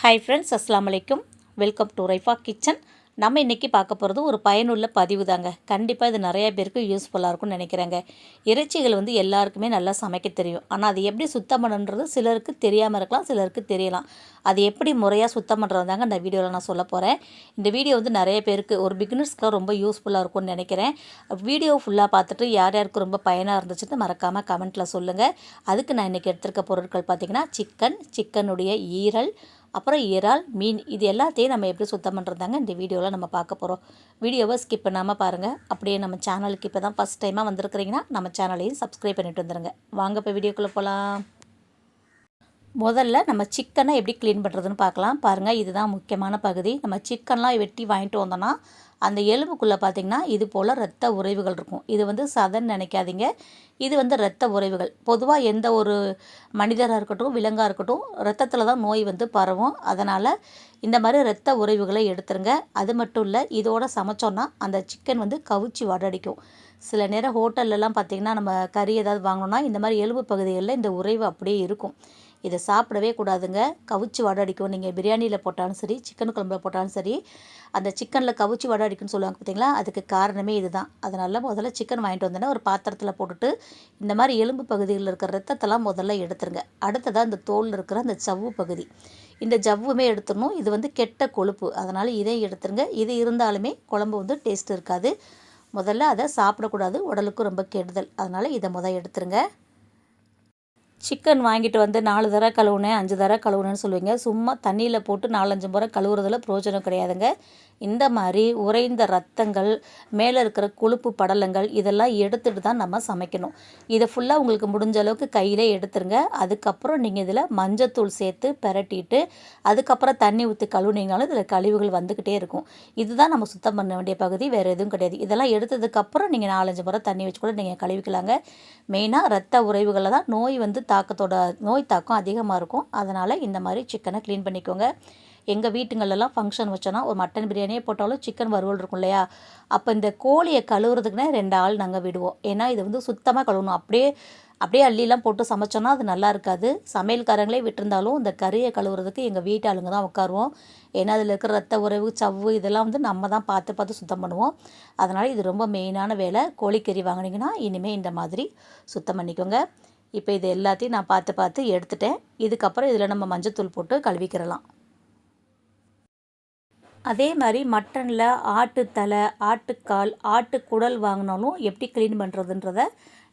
Hi friends அஸ்லாம் வலைக்கும் welcome to Raifa kitchen நம்ம இன்றைக்கி பார்க்க போகிறது ஒரு பயனுள்ள பதிவு தாங்க. கண்டிப்பாக இது நிறைய பேருக்கு யூஸ்ஃபுல்லாக இருக்கும்னு நினைக்கிறேங்க. இறைச்சிகள் வந்து எல்லாருக்குமே நல்லா சமைக்க தெரியும். ஆனால் அது எப்படி சுத்தம் பண்ணுன்றது சிலருக்கு தெரியாமல் இருக்கலாம் சிலருக்கு தெரியலாம். அது எப்படி முறையாக சுத்தம் பண்ணுறது தாங்க இந்த வீடியோவில் நான் சொல்ல போகிறேன் இந்த வீடியோ வந்து நிறைய பேருக்கு ஒரு பிகினர்ஸ்க்குலாம் ரொம்ப யூஸ்ஃபுல்லாக இருக்கும்னு நினைக்கிறேன். வீடியோ ஃபுல்லாக பார்த்துட்டு யார் யாருக்கு ரொம்ப பயனாக இருந்துச்சுன்னு மறக்காமல் கமெண்ட்டில் சொல்லுங்கள் அதுக்கு நான் இன்றைக்கி எடுத்திருக்க பொருட்கள் பார்த்திங்கன்னா சிக்கன் சிக்கனுடைய ஈரல் அப்புறம் இறால் மீன் இது எல்லாத்தையும் நம்ம எப்படி சுத்தம் பண்ணுறதாங்க இந்த வீடியோவில் நம்ம பார்க்க போகிறோம் வீடியோவை ஸ்கிப் பண்ணாமல் பாருங்கள் அப்படியே நம்ம சேனலுக்கு இப்போ தான் ஃபஸ்ட் டைமாக வந்திருக்கிறீங்கன்னா நம்ம சேனலையும் சப்ஸ்கிரைப் பண்ணிட்டு வந்துடுங்க வாங்க இப்போ வீடியோக்குள்ளே போகலாம் முதல்ல நம்ம சிக்கனை எப்படி க்ளீன் பண்ணுறதுன்னு பார்க்கலாம். பாருங்கள் இதுதான் முக்கியமான பகுதி. நம்ம சிக்கன்லாம் வெட்டி வாங்கிட்டு வந்தோன்னா அந்த எலும்புக்குள்ளே பார்த்திங்கன்னா இது போல் ரத்த உறைவுகள் இருக்கும். இது வந்து சதன்னு நினைக்காதீங்க. இது வந்து ரத்த உறைவுகள். பொதுவாக எந்த ஒரு மனிதராக இருக்கட்டும் விலங்காக இருக்கட்டும் ரத்தத்தில் தான் நோய் வந்து பரவும். அதனால் இந்த மாதிரி ரத்த உறைவுகளை எடுத்துருங்க. அது மட்டும் இல்லை இதோட சமைச்சோன்னா அந்த சிக்கன் வந்து கவுச்சி வடடிக்கும். சில நேரம் ஹோட்டல்லலாம் பார்த்திங்கன்னா நம்ம கறி ஏதாவது வாங்கினோன்னா இந்த மாதிரி எலும்பு பகுதிகளில் இந்த உறைவு அப்படியே இருக்கும். இதை சாப்பிடவே கூடாதுங்க. கவிச்சி வடை அடிக்கும். நீங்கள் பிரியாணியில் போட்டாலும் சரி சிக்கன் குழம்புல போட்டாலும் சரி அந்த சிக்கனில் கவிச்சி வடை அடிக்கும்னு சொல்லுவாங்க பார்த்தீங்களா அதுக்கு காரணமே இதுதான். அதனால் முதல்ல சிக்கன் வாங்கிட்டு வந்தோன்னே ஒரு பாத்திரத்தில் போட்டுட்டு இந்த மாதிரி எலும்பு பகுதியில் இருக்கிற ரத்தத்தெல்லாம் முதல்ல எடுத்துருங்க. அடுத்ததாக இந்த தோலில் இருக்கிற அந்த சவ்வு பகுதி. இந்த ஜவ்வுமே எடுத்துடணும். இது வந்து கெட்ட கொழுப்பு. அதனால் இதையும் எடுத்துருங்க. இது இருந்தாலுமே குழம்பு வந்து டேஸ்ட் இருக்காது. முதல்ல அதை சாப்பிடக்கூடாது. உடலுக்கும் ரொம்ப கெடுதல். அதனால் இதை முதல் எடுத்துருங்க. சிக்கன் வாங்கிட்டு வந்து நாலு தடவை கழுவுனேன் அஞ்சு தர கழுவுனேன்னு சொல்லுவீங்க. சும்மா தண்ணியில் போட்டு நாலஞ்சு முறை கழுவுறதுல பிரயோஜனம் கிடையாதுங்க. இந்த மாதிரி உறைந்த ரத்தங்கள் மேலே இருக்கிற கொழுப்பு படலங்கள் இதெல்லாம் எடுத்துகிட்டு தான் நம்ம சமைக்கணும். இதை ஃபுல்லாக உங்களுக்கு முடிஞ்ச அளவுக்கு கையிலே எடுத்துருங்க. அதுக்கப்புறம் நீங்கள் இதில் மஞ்சத்தூள் சேர்த்து பெரட்டிட்டு அதுக்கப்புறம் தண்ணி ஊற்றி கழுவுனீங்கனாலும் இதில் கழிவுகள் வந்துக்கிட்டே இருக்கும். இதுதான் நம்ம சுத்தம் பண்ண வேண்டிய பகுதி வேறு எதுவும் கிடையாது. இதெல்லாம் எடுத்ததுக்கப்புறம் நீங்கள் நாலஞ்சு முறை தண்ணி வச்சு கூட நீங்கள் கழுவிக்கலாங்க. மெயினாக ரத்த உறைவுகளில் தான் நோய் வந்து தாக்கத்தோட நோய் தாக்கம் அதிகமாக இருக்கும். அதனால் இந்த மாதிரி சிக்கனை க்ளீன் பண்ணிக்கோங்க. எங்கள் வீட்டுங்களெல்லாம் ஃபங்க்ஷன் வச்சோன்னா ஒரு மட்டன் பிரியாணியே போட்டாலும் சிக்கன் வறுவல் இருக்கும் இல்லையா? அப்போ இந்த கோழியை கழுவுறதுக்குனே ரெண்டு ஆள் நாங்கள் விடுவோம். ஏன்னா இது வந்து சுத்தமாக கழுவணும். அப்படியே அப்படியே அள்ளிலாம் போட்டு சமைச்சோன்னா அது நல்லா இருக்காது. சமையல்காரங்களே விட்டுருந்தாலும் இந்த கறியை கழுவுறதுக்கு எங்கள் வீட்டு ஆளுங்க தான் உட்காருவோம். ஏன்னா அதில் இருக்கிற ரத்த உறவு சவ்வு இதெல்லாம் வந்து நம்ம தான் பார்த்து பார்த்து சுத்தம் பண்ணுவோம். அதனால் இது ரொம்ப மெயினான வேலை. கோழிக்கறி வாங்கினீங்கன்னா இனிமேல் இந்த மாதிரி சுத்தம் பண்ணிக்கோங்க. இப்போ இது எல்லாத்தையும் நான் பார்த்து பார்த்து எடுத்துட்டேன். இதுக்கப்புறம் இதில் நம்ம மஞ்சத்தூள் போட்டு கழுவிக்கிறலாம். அதே மாதிரி மட்டனில் ஆட்டுத்தலை ஆட்டுக்கால் ஆட்டுக்குடல் வாங்கினாலும் எப்படி க்ளீன் பண்ணுறதுன்றத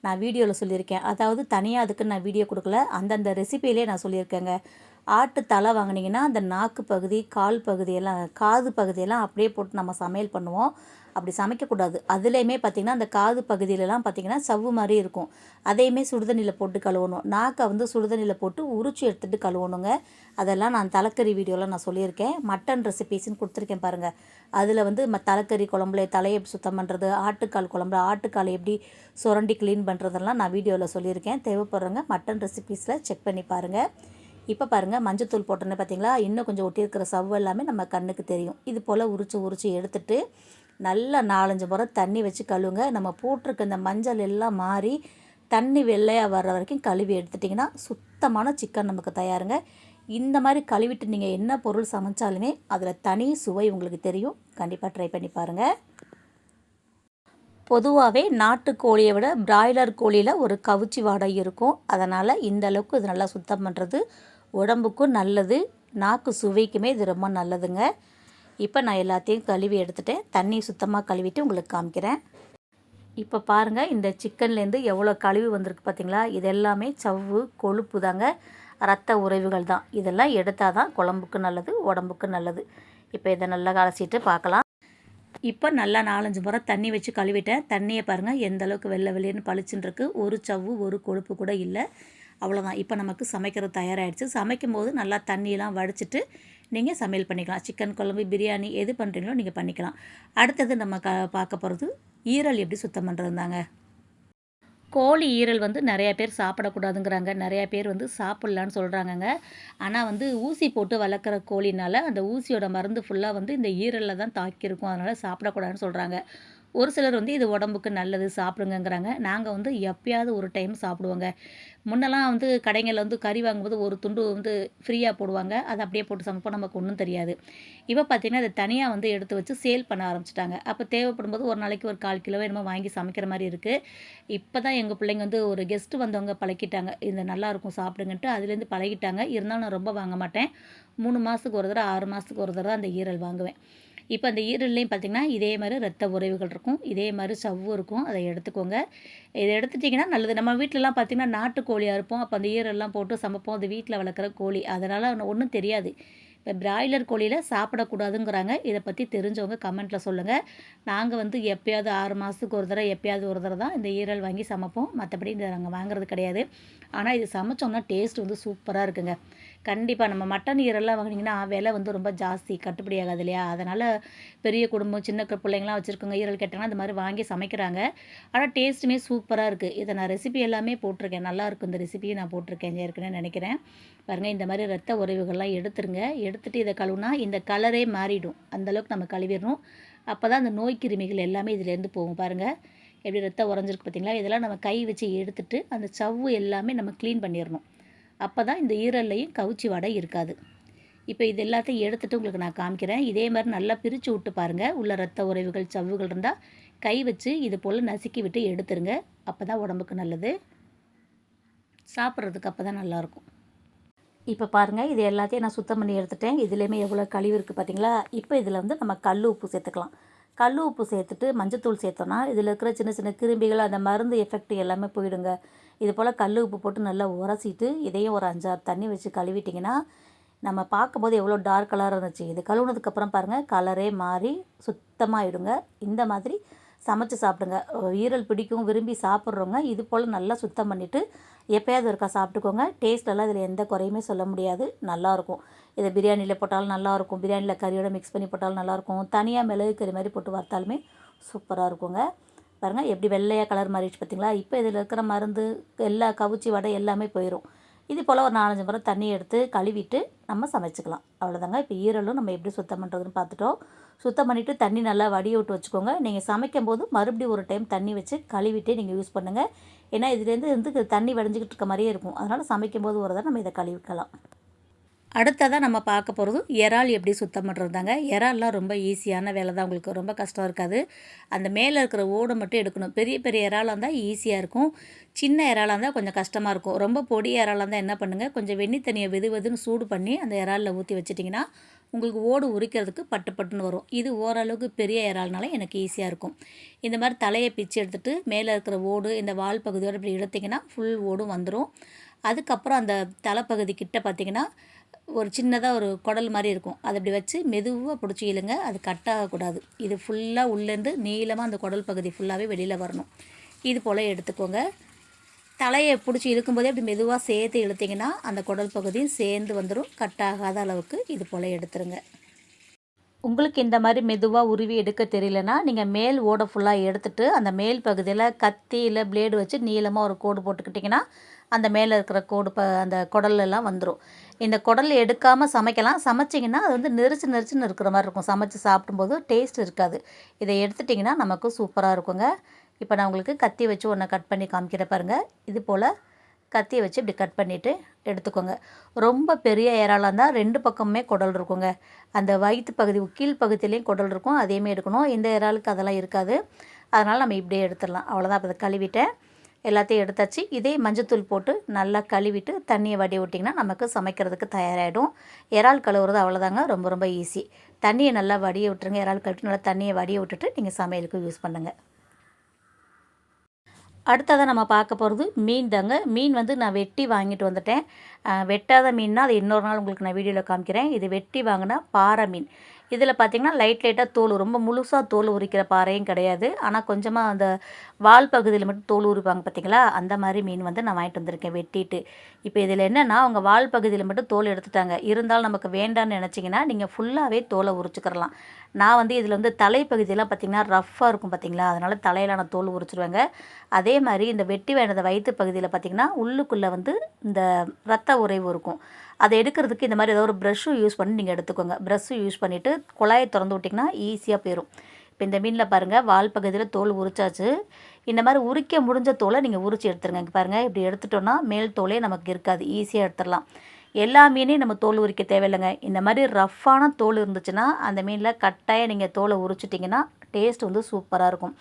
நான் வீடியோவில் சொல்லியிருக்கேன். அதாவது தனியாக அதுக்கு நான் வீடியோ கொடுக்கல. அந்தந்த ரெசிபியிலே நான் சொல்லியிருக்கேங்க. ஆட்டு தலை வாங்கினீங்கன்னா அந்த நாக்கு பகுதி கால் பகுதியெல்லாம் காது பகுதியெல்லாம் அப்படியே போட்டு நம்ம சமையல் பண்ணுவோம். அப்படி சமைக்கக்கூடாது. அதுலேயுமே பார்த்திங்கன்னா அந்த காது பகுதியிலலாம் பார்த்திங்கன்னா சவ்வு மாதிரி இருக்கும். அதையுமே சுடுதண்ணியில் போட்டு கழுவணும். நாக்கை வந்து சுடுதண்ணியில் போட்டு உரிச்சு எடுத்துகிட்டு கழுவணுங்க. அதெல்லாம் நான் தலைக்கறி வீடியோவில் நான் சொல்லியிருக்கேன். மட்டன் ரெசிபீஸ்ன்னு கொடுத்துருக்கேன் பாருங்கள் அதில் வந்து ம தலைக்கறி குழம்புல தலையை சுத்தம் பண்ணுறது ஆட்டுக்கால் குழம்புல ஆட்டுக்கால் எப்படி சுரண்டி க்ளீன் பண்ணுறதெல்லாம் நான் வீடியோவில் சொல்லியிருக்கேன். தேவைப்படுறவங்க மட்டன் ரெசிபீஸில் செக் பண்ணி பாருங்கள் இப்போ பாருங்கள் மஞ்சத்தூள் போட்டோன்னே பார்த்தீங்களா இன்னும் கொஞ்சம் ஒட்டியிருக்கிற சவ்வு எல்லாமே நம்ம கண்ணுக்கு தெரியும். இது போல் உரிச்சு உரிச்சு எடுத்துகிட்டு நல்லா நாலஞ்சு முறை தண்ணி வச்சு கழுவுங்க. நம்ம போட்டிருக்க இந்த மஞ்சள் எல்லாம் மாறி தண்ணி வெள்ளையாக வர்ற வரைக்கும் கழுவி எடுத்துட்டிங்கன்னா சுத்தமான சிக்கன் நமக்கு தயாருங்க. இந்த மாதிரி கழுவிட்டு நீங்கள் என்ன பொருள் சமைச்சாலுமே அதில் தனி சுவை உங்களுக்கு தெரியும். கண்டிப்பாக ட்ரை பண்ணி பாருங்கள் பொதுவாகவே நாட்டுக்கோழியை விட பிராய்லர் கோழியில் ஒரு கவுச்சி வாடை இருக்கும். அதனால் இந்த அளவுக்கு இது நல்லா சுத்தம் பண்ணுறது உடம்புக்கும் நல்லது நாக்கு சுவைக்குமே இது ரொம்ப நல்லதுங்க. இப்போ நான் எல்லாத்தையும் கழுவி எடுத்துட்டேன். தண்ணி சுத்தமாக கழுவிட்டு உங்களுக்கு காமிக்கிறேன். இப்போ பாருங்கள் இந்த சிக்கன்லேருந்து எவ்வளோ கழுவி வந்திருக்கு பார்த்தீங்களா? இது எல்லாமே சவ்வு கொழுப்பு தாங்க. ரத்த உறவுகள் தான். இதெல்லாம் எடுத்தால் தான் குழம்புக்கு நல்லது உடம்புக்கு நல்லது. இப்போ இதை நல்லா கலசிட்டு பார்க்கலாம். இப்போ நல்லா நாலஞ்சு முறை தண்ணி வச்சு கழுவிட்டேன். தண்ணியை பாருங்கள் எந்த அளவுக்கு வெள்ளை வெளியேன்னு பளிச்சுன்னு இருக்குது ஒரு சவ்வு ஒரு கொழுப்பு கூட இல்லை. அவ்வளோதான் இப்போ நமக்கு சமைக்கிறது தயாராகிடுச்சு சமைக்கும் போது நல்லா தண்ணியெலாம் வடிச்சிட்டு நீங்கள் சமையல் பண்ணிக்கலாம். சிக்கன் குழம்பு பிரியாணி எது பண்ணுறீங்களோ நீங்கள் பண்ணிக்கலாம். அடுத்தது நம்ம க பார்க்க போகிறது ஈரல் எப்படி சுத்தம் பண்ணுறதுந்தாங்க கோழி ஈரல் வந்து நிறையா பேர் சாப்பிடக்கூடாதுங்கிறாங்க. நிறையா பேர் வந்து சாப்பிட்லான்னு சொல்கிறாங்கங்க ஆனால் வந்து ஊசி போட்டு வளர்க்குற கோழினால அந்த ஊசியோட மருந்து ஃபுல்லாக வந்து இந்த ஈரலில் தான் தாக்கியிருக்கும். அதனால் சாப்பிடக்கூடாதுன்னு சொல்கிறாங்க ஒரு சிலர் வந்து இது உடம்புக்கு நல்லது சாப்பிடுங்கங்கிறாங்க. நாங்கள் வந்து எப்பயாவது ஒரு டைம் சாப்பிடுவோங்க. முன்னெல்லாம் வந்து கடைங்களில் வந்து கறி வாங்கும்போது ஒரு துண்டு வந்து ஃப்ரீயாக போடுவாங்க. அதை அப்படியே போட்டு சமைப்போம். நமக்கு ஒன்றும் தெரியாது. இப்போ பார்த்தீங்கன்னா அதை தனியாக வந்து எடுத்து வச்சு சேல் பண்ண ஆரம்பிச்சிட்டாங்க. அப்போ தேவைப்படும் போது ஒரு நாளைக்கு ஒரு கால் கிலோ என்னமோ வாங்கி சமைக்கிற மாதிரி இருக்குது இப்போ தான் எங்கள் பிள்ளைங்க வந்து ஒரு கெஸ்ட்டு வந்தவங்க பழக்கிட்டாங்க இந்த நல்லாயிருக்கும் சாப்பிடுங்கன்ட்டு அதுலேருந்து பழகிட்டாங்க. இருந்தாலும் நான் ரொம்ப வாங்க மாட்டேன். மூணு மாதத்துக்கு ஒரு தடவை ஆறு மாதத்துக்கு ஒரு தடவை அந்த ஈரல் வாங்குவேன். இப்போ அந்த ஈரல்லையும் பார்த்திங்கன்னா இதே மாதிரி ரத்த உறவுகள் இருக்கும். இதே மாதிரி சவ்வு இருக்கும். அதை எடுத்துக்கோங்க. இதை எடுத்துட்டிங்கன்னா நல்லது. நம்ம வீட்டிலலாம் பார்த்திங்கன்னா நாட்டுக்கோழியாக இருப்போம். அப்போ அந்த ஈரல்லாம் போட்டு சமைப்போம். அது வீட்டில் வளர்க்குற கோழி. அதனால் ஒன்றும் தெரியாது. இப்போ பிராய்லர் கோழியில் சாப்பிடக்கூடாதுங்கிறாங்க. இதை பற்றி தெரிஞ்சவங்க கமெண்ட்டில் சொல்லுங்கள் நாங்கள் வந்து எப்போயாவது ஆறு மாதத்துக்கு ஒரு தடவை எப்போயாவது ஒரு தடவை தான் இந்த ஈரல் வாங்கி சமைப்போம். மற்றபடி இந்த நாங்கள் வாங்குறது கிடையாது. ஆனால் இது சமைச்சோம்னா டேஸ்ட் வந்து சூப்பராக இருக்குங்க. கண்டிப்பாக நம்ம மட்டன் ஈரெல்லாம் வாங்கினீங்கன்னா விலை வந்து ரொம்ப ஜாஸ்தி கட்டுப்படி ஆகாது இல்லையா? அதனால் பெரிய குடும்பம் சின்ன பிள்ளைங்களாம் வச்சுருக்கோங்க ஈரல் கேட்டாங்கன்னா அந்த மாதிரி வாங்கி சமைக்கிறாங்க. ஆனால் டேஸ்ட்டுமே சூப்பராக இருக்குது இதை நான் ரெசிபி எல்லாமே போட்டிருக்கேன். நல்லாயிருக்கும் இந்த ரெசிபியும் நான் போட்டிருக்கேன் ஏற்கனவே நினைக்கிறேன். பாருங்கள் இந்த மாதிரி ரத்த உறவுகள்லாம் எடுத்துருங்க. எடுத்துகிட்டு இதை கழுவுனா இந்த கலரே மாறிடும். அந்தளவுக்கு நம்ம கழுவிடணும். அப்போ தான் அந்த நோய் கிருமிகள் எல்லாமே இதுலேருந்து போகும். பாருங்கள் எப்படி ரத்தம் உறைஞ்சிருக்கு பார்த்தீங்களா? இதெல்லாம் நம்ம கை வச்சு எடுத்துட்டு அந்த சவ்வு எல்லாமே நம்ம க்ளீன் பண்ணிடணும். அப்போ தான் இந்த ஈரல்லையும் கவுச்சி வடை இருக்காது. இப்போ இது எல்லாத்தையும் எடுத்துட்டு உங்களுக்கு நான் காமிக்கிறேன். இதே மாதிரி நல்லா பிரித்து விட்டு பாருங்கள் உள்ள ரத்த உறவுகள் சவ்வுகள் இருந்தால் கை வச்சு இது போல் நசுக்கி விட்டு எடுத்துருங்க. அப்போ தான் உடம்புக்கு நல்லது. சாப்பிட்றதுக்கு அப்போ தான் நல்லாயிருக்கும் இப்போ பாருங்கள் இது எல்லாத்தையும் நான் சுத்தம் பண்ணி எடுத்துட்டேன். இதுலேயுமே எவ்வளோ கழிவு இருக்குது பார்த்தீங்களா இப்போ இதில் வந்து நம்ம கல் உப்பு சேர்த்துக்கலாம். கல் உப்பு சேர்த்துட்டு மஞ்சத்தூள் சேர்த்தோன்னா இதில் இருக்கிற சின்ன சின்ன கிருமிகள் அந்த மருந்து எஃபெக்ட் எல்லாமே போயிடுங்க. இது போல் கல் உப்பு போட்டு நல்லா உரசிட்டு இதையும் ஒரு அஞ்சாறு தண்ணி வச்சு கழுவிட்டிங்கன்னா நம்ம பார்க்கும்போது எவ்வளோ டார்க் கலராக இருந்துச்சு. இது கழுவுனதுக்கப்புறம் பாருங்கள் கலரே மாறி சுத்தமாகிடுங்க இந்த மாதிரி சமைச்சு சாப்பிடுங்க. ஈரல் பிடிக்கும் விரும்பி சாப்பிட்றவங்க இது போல் நல்லா சுத்தம் பண்ணிவிட்டு எப்போயாவது ஒருக்கா சாப்பிட்டுக்கோங்க. டேஸ்ட்லலாம் இதில் எந்த குறையுமே சொல்ல முடியாது. நல்லாயிருக்கும் இதை பிரியாணியில் போட்டாலும் நல்லாயிருக்கும் பிரியாணியில் கறியோட மிக்ஸ் பண்ணி போட்டாலும் நல்லாயிருக்கும் தனியாக மிளகு கறி மாதிரி போட்டு வறுத்தாலுமே சூப்பராக இருக்குங்க. பாருங்கள் எப்படி வெள்ளையாக கலர் மாறிடுச்சு பார்த்தீங்களா இப்போ இதில் இருக்கிற மருந்து எல்லா கவுச்சி வடை எல்லாமே போயிடும் இது போல் ஒரு நாலஞ்சு முறை தண்ணி எடுத்து கழுவிட்டு நம்ம சமைச்சிக்கலாம். அவ்வளோதாங்க இப்போ ஈரலும் நம்ம எப்படி சுத்தம் பண்ணுறதுன்னு பார்த்துட்டோம் சுத்தம் பண்ணிவிட்டு தண்ணி நல்லா வடிய விட்டு வச்சுக்கோங்க. நீங்கள் சமைக்கும் போது மறுபடியும் ஒரு டைம் தண்ணி வச்சு கழுவிட்டே நீங்கள் யூஸ் பண்ணுங்கள் ஏன்னா இதுலேருந்து வந்து தண்ணி வடிஞ்சிக்கிட்டு இருக்க மாதிரியே இருக்கும். அதனால் சமைக்கும் போது ஒரு தடவை நம்ம இதை கழுவிக்கலாம். அடுத்ததாக நம்ம பார்க்க போகிறது இறால் எப்படி சுத்தம் பண்ணுறதாங்க இறால்லாம் ரொம்ப ஈஸியான வேலை தான். உங்களுக்கு ரொம்ப கஷ்டம் இருக்காது. அந்த மேலே இருக்கிற ஓடை மட்டும் எடுக்கணும். பெரிய பெரிய இறாலாக இருந்தால் ஈஸியாக இருக்கும். சின்ன இறாலாக இருந்தால் கொஞ்சம் கஷ்டமாக இருக்கும். ரொம்ப பொடி இறாலாக இருந்தால் என்ன பண்ணுங்கள் கொஞ்சம் வெண்ணி தண்ணியை வெது வெதுன்னு சூடு பண்ணி அந்த இறாலில் ஊற்றி வச்சிட்டிங்கன்னா உங்களுக்கு ஓடு உரிக்கிறதுக்கு பட்டு பட்டுன்னு வரும். இது ஓரளவுக்கு பெரிய இறால்னால எனக்கு ஈஸியாக இருக்கும். இந்த மாதிரி தலையை பிச்சு எடுத்துகிட்டு மேலே இருக்கிற ஓடு இந்த வால் பகுதியோடு இப்படி எடுத்திங்கன்னா ஃபுல் ஓடும் வந்துடும் அதுக்கப்புறம் அந்த தலைப்பகுதி கிட்ட பார்த்தீங்கன்னா ஒரு சின்னதாக ஒரு குடல் மாதிரி இருக்கும். அதை அப்படி வச்சு மெதுவாக பிடிச்சி இழுங்க. அது கட் ஆகக்கூடாது. இது ஃபுல்லாக உள்ளேருந்து நீளமாக அந்த குடல் பகுதி ஃபுல்லாகவே வெளியில் வரணும். இது போல் எடுத்துக்கோங்க. தலையை பிடிச்சி இழுக்கும்போதே அப்படி மெதுவாக சேர்த்து இழுத்தீங்கன்னா அந்த குடல் பகுதியும் சேர்ந்து வந்துடும் கட் ஆகாத அளவுக்கு இது போல் எடுத்துருங்க. உங்களுக்கு இந்த மாதிரி மெதுவாக உருவி எடுக்க தெரியலனா நீங்கள் மேல் ஓடை ஃபுல்லாக எடுத்துட்டு அந்த மேல் பகுதியில் கத்தி இல்லை பிளேடு வச்சு நீளமாக ஒரு கோடு போட்டுக்கிட்டிங்கன்னா அந்த மேலே இருக்கிற கோடு ப அந்த குடல்லாம் வந்துடும் இந்த குடல் எடுக்காமல் சமைக்கலாம். சமைச்சிங்கன்னா அது வந்து நெரிச்சு நெரிச்சுன்னு இருக்கிற மாதிரி இருக்கும். சமைச்சு சாப்பிடும்போது டேஸ்ட் இருக்காது. இதை எடுத்துட்டிங்கன்னா நமக்கு சூப்பராக இருக்குங்க. இப்போ நான் உங்களுக்கு கத்தி வச்சு ஒன்றை கட் பண்ணி காமிக்கிற பாருங்கள் இது போல் கத்தியை வச்சு இப்படி கட் பண்ணிவிட்டு எடுத்துக்கோங்க. ரொம்ப பெரிய இறாலாக இருந்தால் ரெண்டு பக்கமுமே குடல் இருக்குங்க. அந்த வயிற்று பகுதி கீழ் பகுதியிலையும் குடல் இருக்கும். அதையுமே எடுக்கணும். இந்த இறாலுக்கு அதெல்லாம் இருக்காது. அதனால் நம்ம இப்படியே எடுத்துடலாம். அவ்வளோதான் அப்போ அதை கழுவிட்டேன். எல்லாத்தையும் எடுத்தாச்சு இதே மஞ்சத்தூள் போட்டு நல்லா கழுவிட்டு தண்ணியை வடி விட்டிங்கன்னா நமக்கு சமைக்கிறதுக்கு தயாராகிடும் இறால் கழுவுறது அவ்வளோதாங்க ரொம்ப ரொம்ப ஈஸி தண்ணியை நல்லா வடிய விட்டுருங்க. இறால் கழுவிட்டு நல்லா தண்ணியை வடிய விட்டுட்டு நீங்கள் சமையலுக்கு யூஸ் பண்ணுங்கள் அடுத்ததாக நம்ம பார்க்க போகிறது மீன் தாங்க. மீன் வந்து நான் வெட்டி வாங்கிட்டு வந்துட்டேன். வெட்டாத மீன்னா அது இன்னொரு நாள் உங்களுக்கு நான் வீடியோவில் காமிக்கிறேன். இது வெட்டி வாங்கினா பாறை மீன். இதில் பார்த்தீங்கன்னா லைட் லைட்டாக தோல் ரொம்ப முழுசாக தோல் உரிக்கிற பாறையும் கிடையாது. ஆனால் கொஞ்சமாக அந்த வால் பகுதியில் மட்டும் தோல் உரிப்பாங்க பார்த்தீங்களா? அந்த மாதிரி மீன் வந்து நான் வாங்கிட்டு வந்திருக்கேன் வெட்டிட்டு. இப்போ இதில் என்னென்னா அவங்க வால் பகுதியில் மட்டும் தோல் எடுத்துட்டாங்க. இருந்தாலும் நமக்கு வேண்டாம்னு நினச்சிங்கன்னா நீங்கள் ஃபுல்லாகவே தோலை உரிச்சுக்கிறலாம். நான் வந்து இதில் வந்து தலைப்பகுதியெல்லாம் பார்த்திங்கன்னா ரஃப்பாக இருக்கும் பார்த்தீங்களா? அதனால் தலையிலான தோல் உரிச்சிருவாங்க. அதே மாதிரி இந்த வெட்டி வேண்டத வயிற்று பகுதியில் பார்த்தீங்கன்னா உள்ளுக்குள்ளே வந்து இந்த ரத்த உறைவு இருக்கும். அதை எடுக்கிறதுக்கு இந்த மாதிரி ஏதோ ஒரு ப்ரஷ்ஷும் யூஸ் பண்ணி நீங்கள் எடுத்துக்கோங்க. ப்ரஷ்ஷும் யூஸ் பண்ணிவிட்டு குழாயை திறந்து விட்டிங்கன்னா ஈஸியாக போயிடும் இப்போ இந்த மீனில் பாருங்கள் வால் பகுதியில் தோல் உரிச்சாச்சு. இந்த மாதிரி உரிக்க முடிஞ்ச தோலை நீங்கள் உரிச்சு எடுத்துருங்க. இங்கே பாருங்கள் இப்படி எடுத்துட்டோன்னா மேல் தோலே நமக்கு இருக்காது. ஈஸியாக எடுத்துடலாம். எல்லா மீனையும் நம்ம தோல் உரிக்க தேவையில்லைங்க. இந்த மாதிரி ரஃப்பான தோல் இருந்துச்சுன்னா அந்த மீனில் கட்டாயம் நீங்கள் தோலை உரிச்சிட்டிங்கன்னா டேஸ்ட் வந்து சூப்பராக இருக்கும்.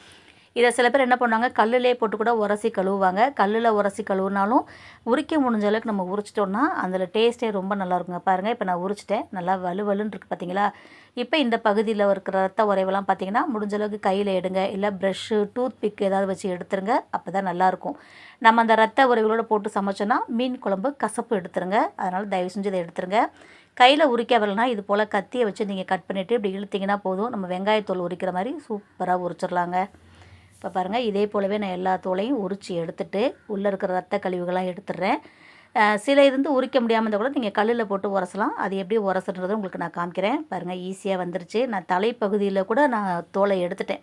இதை சில பேர் என்ன பண்ணுவாங்க கல்லுலேயே போட்டு கூட உரசி கழுவுவாங்க. கல்லில் உரசி கழுவுனாலும் உரிக்க முடிஞ்ச அளவுக்கு நம்ம உரிச்சிட்டோம்னா அதில் டேஸ்ட்டே ரொம்ப நல்லா இருக்குங்க. பாருங்கள் இப்போ நான் உரிச்சிட்டேன். நல்லா வலுவலுன்னு இருக்குது பார்த்தீங்களா இப்போ இந்த பகுதியில் இருக்கிற ரத்த உறைவெல்லாம் பார்த்தீங்கன்னா முடிஞ்ச அளவுக்கு கையில் எடுங்க. இல்லை ப்ரெஷ்ஷு டூத் பிக் ஏதாவது வச்சு எடுத்துருங்க. அப்போ தான் நல்லாயிருக்கும் நம்ம அந்த ரத்த உறைவுகளோடு போட்டு சமைச்சோன்னா மீன் குழம்பு கசப்பு எடுத்துருங்க. அதனால் தயவு செஞ்சு இதை எடுத்துருங்க. கையில் உரிக்க வரலனா இது போல் கத்தியை வச்சு நீங்கள் கட் பண்ணிவிட்டு இப்படி இழுத்திங்கன்னா போதும். நம்ம வெங்காயத்தோல் உரிக்கிற மாதிரி சூப்பராக உரிச்சிடலாங்க இப்போ பாருங்கள் இதே போலவே நான் எல்லா தோலையும் உரித்து எடுத்துட்டு உள்ளே இருக்கிற ரத்த கழிவுகளாக எடுத்துடுறேன். சில இருந்து உரிக்க முடியாமல் இருந்தால் கூட நீங்கள் கல்லில் போட்டு உரசலாம். அது எப்படி உரசுன்றது உங்களுக்கு நான் காமிக்கிறேன். பாருங்கள் ஈஸியாக வந்துருச்சு. நான் தலைப்பகுதியில் கூட நான் தோலை எடுத்துட்டேன்.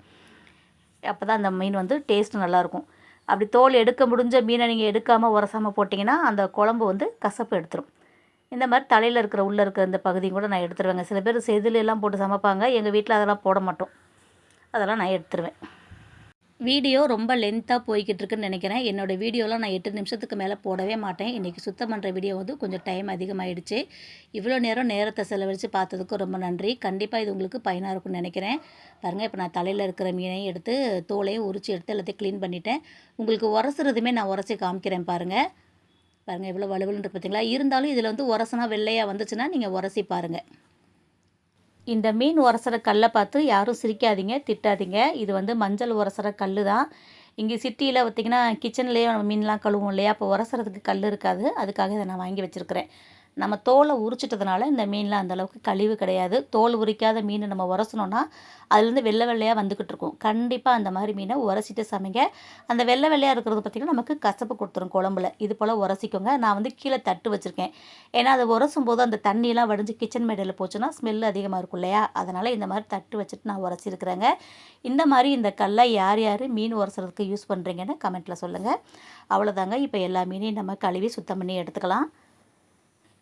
அப்போ தான் அந்த மீன் வந்து டேஸ்ட்டு நல்லாயிருக்கும். அப்படி தோல் எடுக்க முடிஞ்ச மீனை நீங்கள் எடுக்காமல் உரசாமல் போட்டிங்கன்னா அந்த குழம்பு வந்து கசப்பு எடுத்துரும். இந்த மாதிரி தலையில் இருக்கிற உள்ளே இருக்கிற இந்த பகுதியும் கூட நான் எடுத்துருவேங்க. சில பேர் செதிலெல்லாம் போட்டு சமைப்பாங்க. எங்கள் வீட்டில் அதெல்லாம் போட மாட்டோம். அதெல்லாம் நான் எடுத்துருவேன். வீடியோ ரொம்ப லென்த்தாக போய்கிட்டு இருக்குன்னு நினைக்கிறேன். என்னோடய வீடியோலாம் நான் எட்டு நிமிஷத்துக்கு மேலே போடவே மாட்டேன். இன்றைக்கி சுத்தம் பண்ணுற வீடியோ வந்து கொஞ்சம் டைம் அதிகமாகிடுச்சு இவ்வளோ நேரம் நேரத்தை செலவழித்து பார்த்ததுக்கு ரொம்ப நன்றி. கண்டிப்பாக இது உங்களுக்கு பயனாக இருக்கும்னு நினைக்கிறேன். பாருங்கள் இப்போ நான் தலையில் இருக்கிற மீனையும் எடுத்து தோலையும் உரித்து எடுத்து எல்லாத்தையும் க்ளீன் பண்ணிட்டேன். உங்களுக்கு உரசுறதுமே நான் உரசி காமிக்கிறேன் பாருங்கள் பாருங்கள் எவ்வளோ வலுவலுன்னு பார்த்தீங்களா இருந்தாலும் இதில் வந்து உரசனா வெள்ளையாக வந்துச்சுன்னா நீங்கள் உரசி பாருங்கள் இந்த மீன் உரசுற கல்லை பார்த்து யாரும் சிரிக்காதீங்க திட்டாதீங்க. இது வந்து மஞ்சள் உரசுற கல் தான். இங்கே சிட்டியில் பார்த்திங்கன்னா கிச்சன்லேயே நம்ம மீன்லாம் கழுவும் இல்லையா? அப்போ உரசுறதுக்கு கல் இருக்காது. அதுக்காக இதை நான் வாங்கி வச்சுருக்கிறேன். நம்ம தோலை உரிச்சிட்டதுனால இந்த மீனில் அந்தளவுக்கு கழிவு கிடையாது. தோல் உரிக்காத மீனை நம்ம உரசணுன்னா அதுலேருந்து வெள்ளை வெள்ளையாக வந்துக்கிட்டு இருக்கும். கண்டிப்பாக அந்த மாதிரி மீனை உரசிட்டு சமைங்க. அந்த வெள்ளை வெள்ளையாக இருக்கிறது பார்த்திங்கன்னா நமக்கு கசப்பு கொடுத்துரும் குழம்புல. இது போல் உரசிக்கோங்க. நான் வந்து கீழே தட்டு வச்சுருக்கேன். ஏன்னா அதை உரசும் போது அந்த தண்ணியெலாம் வடிஞ்சு கிச்சன் மேடையில் போச்சுன்னா ஸ்மெல் அதிகமாக இருக்கும் இல்லையா? அதனால் இந்த மாதிரி தட்டு வச்சுட்டு நான் உரசிருக்கிறேங்க. இந்த மாதிரி இந்த கல்லை யார் யார் மீன் உரசுறதுக்கு யூஸ் பண்ணுறீங்கன்னு கமெண்ட்டில் சொல்லுங்கள் அவ்வளோதாங்க இப்போ எல்லா மீனையும் நம்ம கழுவி சுத்தம் பண்ணி எடுத்துக்கலாம்.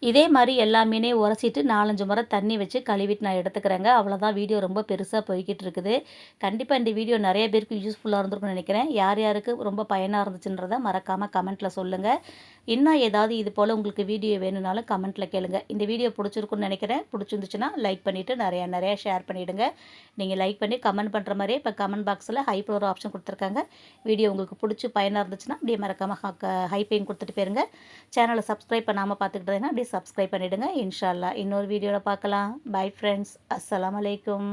இதே மாதிரி எல்லா மீனையும் உரசிட்டு நாலஞ்சு முறை தண்ணி வச்சு கழுவிட்டு நான் எடுத்துக்கிறேங்க. அவ்வளோதான் வீடியோ ரொம்ப பெருசாக போய்கிட்டு இருக்குது. கண்டிப்பாக இந்த வீடியோ நிறைய பேருக்கு யூஸ்ஃபுல்லாக இருந்திருக்கும்னு நினைக்கிறேன். யார் யாருக்கு ரொம்ப பயனாக இருந்துச்சுன்றதை மறக்காமல் கமெண்ட்டில் சொல்லுங்கள் இன்னும் ஏதாவது இது போல் உங்களுக்கு வீடியோ வேணும்னாலும் கமெண்ட்டில் கேளுங்க. இந்த வீடியோ பிடிச்சிருக்குன்னு நினைக்கிறேன். பிடிச்சிருந்துச்சுன்னா லைக் பண்ணிவிட்டு நிறையா நிறையா ஷேர் பண்ணிவிடுங்க நீங்கள் லைக் பண்ணி கமெண்ட் பண்ணுற மாதிரியே இப்போ கமெண்ட் பாக்ஸில் ஹைப் ஒரு ஆப்ஷன் கொடுத்துருக்காங்க. வீடியோ உங்களுக்கு பிடிச்சி பயனாக இருந்துச்சுன்னா அப்படியே மறக்காமல் ஹைப்பையும் கொடுத்துட்டு போயிருங்க. சேனலை சப்ஸ்கிரைப் பண்ணாமல் பார்த்துக்கிட்டதுன்னா அப்படியே சப்ஸ்கிரைப் பண்ணிவிடுங்க இன்ஷால்லா இன்னொரு வீடியோவில் பார்க்கலாம். பை ஃப்ரெண்ட்ஸ் அஸ்லாம் வலைக்கம்